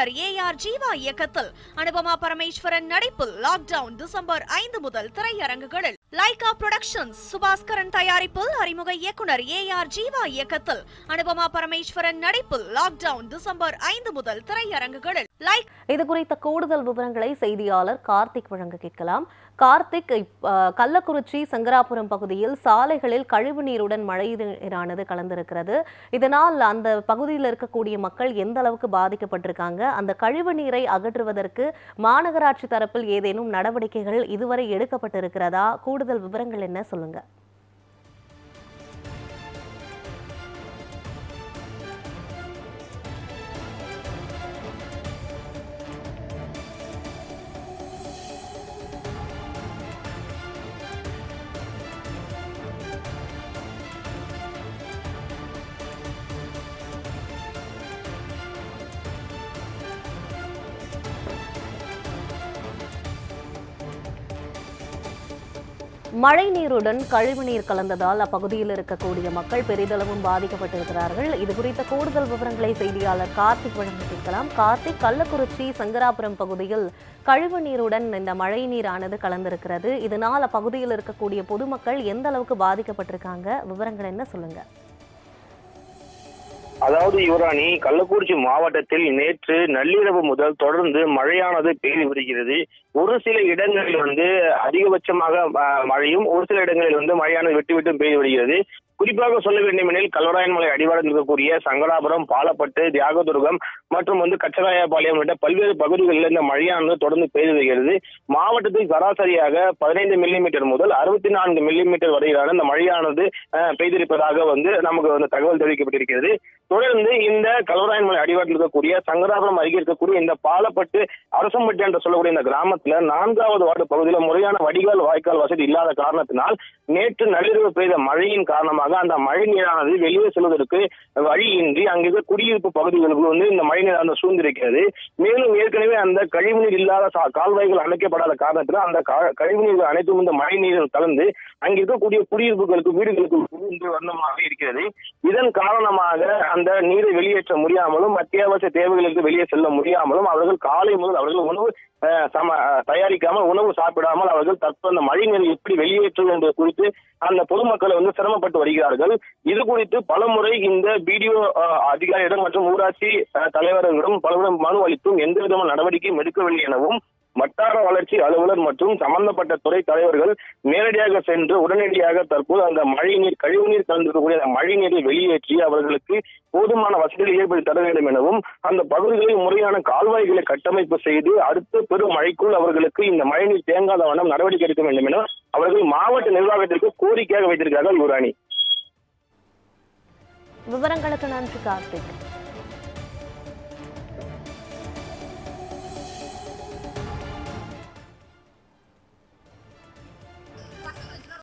இயக்குனர் A R Jeeva இயக்கத்தில். அனுபமா பரமேஸ்வரன் நடிப்பில் லாக்டவுன் டிசம்பர் ஐந்து முதல் திரையரங்குகளில். லைகா புரொடக்ஷன்ஸ் சுபாஸ்கரன் தயாரிப்பில் அறிமுக இயக்குனர் ஏ ஆர் ஜீவா இயக்கத்தில். அனுபமா பரமேஸ்வரன் நடிப்பில் லாக்டவுன் டிசம்பர் ஐந்து முதல் திரையரங்குகளில். லைக் இது குறித்த கூடுதல் விவரங்களை செய்தியாளர் கார்த்திக் வழங்க கேட்கலாம். கார்த்திக் கள்ளக்குறிச்சி சங்கராபுரம் பகுதியில் சாலைகளில் கழிவு நீருடன் மழை நீரானது கலந்திருக்கிறது. இதனால் அந்த பகுதியில் இருக்கக்கூடிய மக்கள் எந்த அளவுக்கு பாதிக்கப்பட்டிருக்காங்க? அந்த கழிவு நீரை அகற்றுவதற்கு மாநகராட்சி தரப்பில் ஏதேனும் நடவடிக்கைகள் இதுவரை எடுக்கப்பட்டிருக்கிறதா? கூட கூடுதல் விவரங்கள் என்ன சொல்லுங்க. மழை நீருடன் கழிவுநீர் கலந்ததால் அப்பகுதியில் இருக்கக்கூடிய மக்கள் பெரிதளவும் பாதிக்கப்பட்டிருக்கிறார்கள். இது குறித்த கூடுதல் விவரங்களை செய்தியாளர் கார்த்திக் வழங்க கேட்கலாம். கார்த்திக் கள்ளக்குறிச்சி சங்கராபுரம் பகுதியில் கழிவு நீருடன் இந்த மழை நீரானது கலந்திருக்கிறது. இதனால் அப்பகுதியில் இருக்கக்கூடிய பொதுமக்கள் எந்த அளவுக்கு பாதிக்கப்பட்டிருக்காங்க? விவரங்கள் என்ன சொல்லுங்கள் அதாவது யுவராணி கள்ளக்குறிச்சி மாவட்டத்தில் நேற்று நள்ளிரவு முதல் தொடர்ந்து மழையானது பெய்து வருகிறது. ஒரு சில இடங்களில் வந்து அதிகபட்சமாக மழையும் ஒரு சில இடங்களில் வந்து மழையானது விட்டு விட்டு பெய்து வருகிறது. குறிப்பாக சொல்ல வேண்டுமெனில் கல்லராயன்மலை அடிவாரத்தில் இருக்கக்கூடிய சங்கராபுரம் பாலப்பட்டு தியாகதுர்கம் மற்றும் வந்து கச்சராயபாளையம் உள்ளிட்ட பல்வேறு பகுதிகளில் இந்த மழையானது தொடர்ந்து பெய்து வருகிறது. மாவட்டத்தில் சராசரியாக பதினைந்து மில்லிமீட்டர் முதல் அறுபத்தி நான்கு மில்லிமீட்டர் வரையிலான இந்த மழையானது பெய்திருப்பதாக வந்து நமக்கு வந்து தகவல் தெரிவிக்கப்பட்டிருக்கிறது. தொடர்ந்து இந்த கலவராயன்மலை அடிவாட்டில் இருக்கக்கூடிய சங்கராபுரம் அருகே இருக்கக்கூடிய இந்த பாலப்பட்டு அரசம்பட்டு என்று சொல்லக்கூடிய இந்த கிராமத்துல நான்காவது வார்டு பகுதியில் முறையான வடிகால் வாய்க்கால் வசதி இல்லாத காரணத்தினால் நேற்று நள்ளிரவு பெய்த மழையின் காரணமாக அந்த மழை நீரானது வெளியே செல்வதற்கு வழியின்றி அங்கிருந்த குடியிருப்பு பகுதிகளுக்கு வந்து இந்த மழை நீரானது சூழ்ந்திருக்கிறது. மேலும் ஏற்கனவே அந்த கழிவுநீர் இல்லாத கால்வாய்கள் அமைக்கப்படாத காரணத்தில் அந்த கா- கழிவுநீர்கள் அனைத்தும் இந்த மழை நீரில் கலந்து அங்கிருக்கக்கூடிய குடியிருப்புகளுக்கு வீடுகளுக்கு புகுந்து வண்ணமாக இருக்கிறது. இதன் காரணமாக அந்த நீரை வெளியேற்ற முடியாமலும் அத்தியாவசிய தேவைகளுக்கு வெளியே செல்ல முடியாமலும் அவர்கள் காலை முதல் அவர்கள் உணவு சம தயாரிக்காமல் உணவு சாப்பிடாமல் அவர்கள் தற்போது அந்த மழை நீரை எப்படி வெளியேற்றுவது என்பது குறித்து அந்த பொதுமக்களை வந்து சிரமப்பட்டு வருகிறார்கள். இது குறித்து பலமுறை இந்த பிடிஓ அதிகாரியிடம் மற்றும் ஊராட்சி அஹ், தலைவர்களிடம் பலமுறை மனு அளித்தும் எந்த விதமான நடவடிக்கையும் எடுக்கவில்லை எனவும் வட்டார வளர்ச்சி அலுவலர் மற்றும் சம்பந்தப்பட்ட துறை தலைவர்கள் நேரடியாக சென்று உடனடியாக தற்போது அந்த மழைநீர் கழிவுநீர் கலந்திருக்கக்கூடிய அந்த மழைநீரை வெளியேற்றி அவர்களுக்கு போதுமான வசதிகள் ஏற்படுத்தி தர வேண்டும் எனவும் அந்த பகுதிகளில் முறையான கால்வாய்களை கட்டமைப்பு செய்து அடுத்த பெரும் மழைக்குள் அவர்களுக்கு இந்த மழைநீர் தேங்காத வண்ணம் நடவடிக்கை எடுக்க வேண்டும் என அவர்கள் மாவட்ட நிர்வாகத்திற்கு கோரிக்கையாக வைத்திருக்கிறார்கள் யுவராணி விவரங்களுக்கு நன்றி கார்த்திக்.